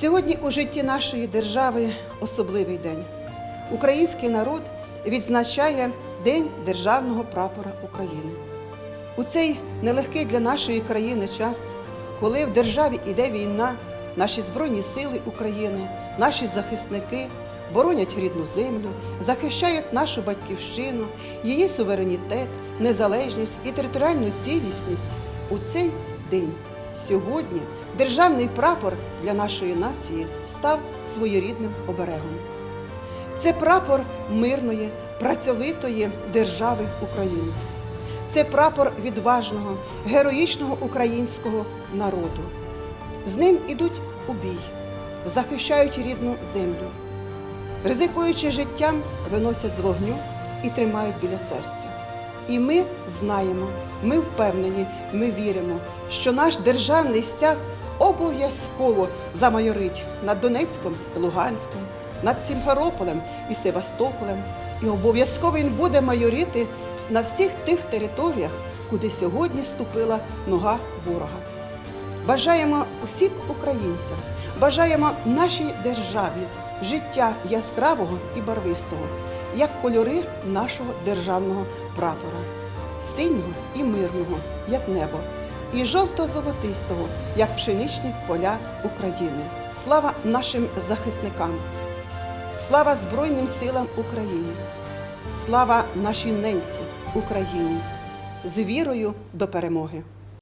Сьогодні у житті нашої держави особливий день. Український народ відзначає День Державного прапора України. У цей нелегкий для нашої країни час, коли в державі йде війна, наші Збройні сили України, наші захисники боронять рідну землю, захищають нашу батьківщину, її суверенітет, незалежність і територіальну цілісність. У цей день сьогодні державний прапор для нашої нації став своєрідним оберегом. Це прапор мирної, працьовитої держави України. Це прапор відважного, героїчного українського народу. З ним ідуть у бій, захищають рідну землю, ризикуючи життям, виносять з вогню і тримають біля серця. І ми знаємо, ми впевнені, ми віримо, що наш державний стяг обов'язково замайорить над Донецьком і Луганськом, над Сімферополем і Севастополем. І обов'язково він буде майорити на всіх тих територіях, куди сьогодні ступила нога ворога. Бажаємо усім українцям, бажаємо нашій державі життя яскравого і барвистого, як кольори нашого державного прапора, синього і мирного, як небо, і жовто-золотистого, як пшеничні поля України. Слава нашим захисникам! Слава Збройним силам України! Слава нашій ненці Україні! З вірою до перемоги!